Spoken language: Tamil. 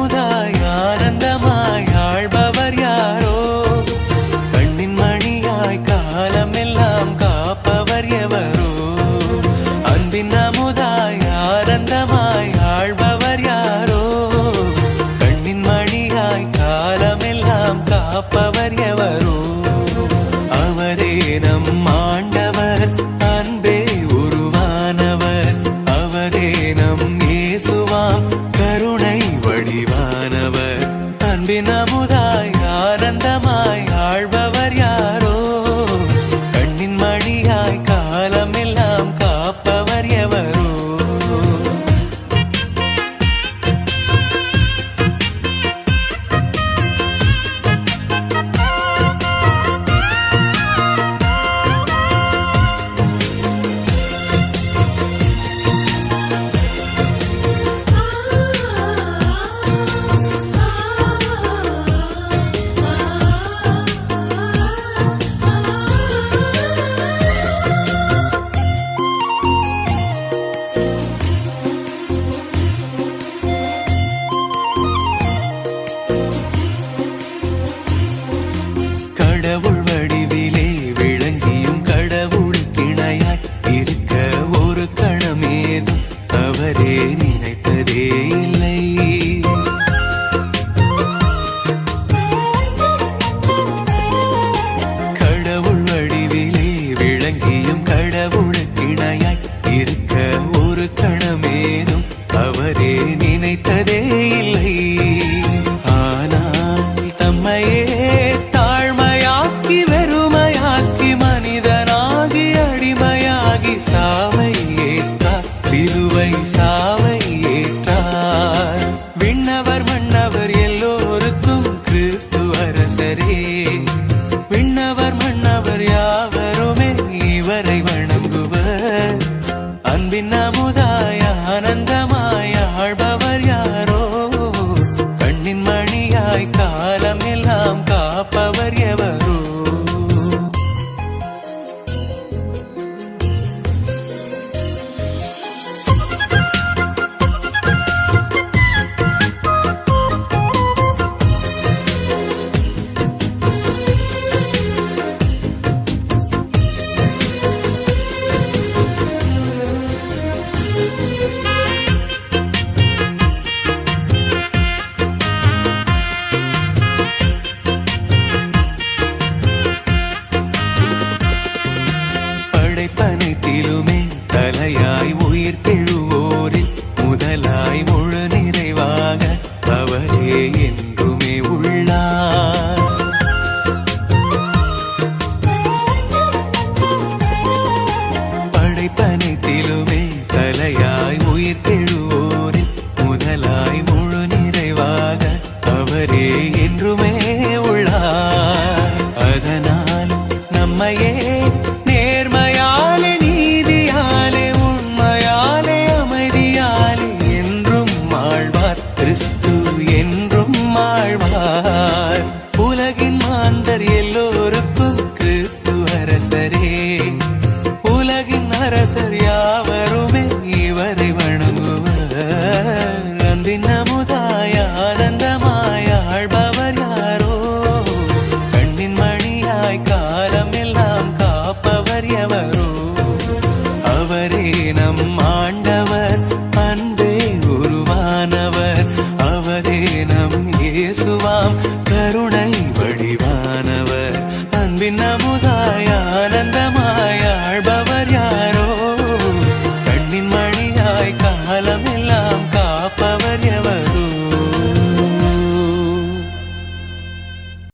அமுதாய் ஆனந்தமாய் ஆழ்பவர் யாரோ? கண்ணின் மணியாய் காலமெல்லாம் காப்பவர் எவரோ? அன்பின் அமுதாய் ஆனந்தமாய் ஆழ்பவர் யாரோ? கண்ணின் மணியாய் காலமெல்லாம் காப்பவர் அவரே நம் மழை பனித்திலுமே தலையாய் உயிர் தெழுவோரில் முதலாய் முழு நிறைவாக அவரே என்றுமே உள்ளார். படைப்பனைத்திலுமே தலையாய் உயிர் தெழுவோரில் முதலாய் முழு நிறைவாக அவரே என்றுமே உள்ளார். அதனால் நம்மையே தேவரே நம் இயேசுவாம் கருணை வடிவானவர்.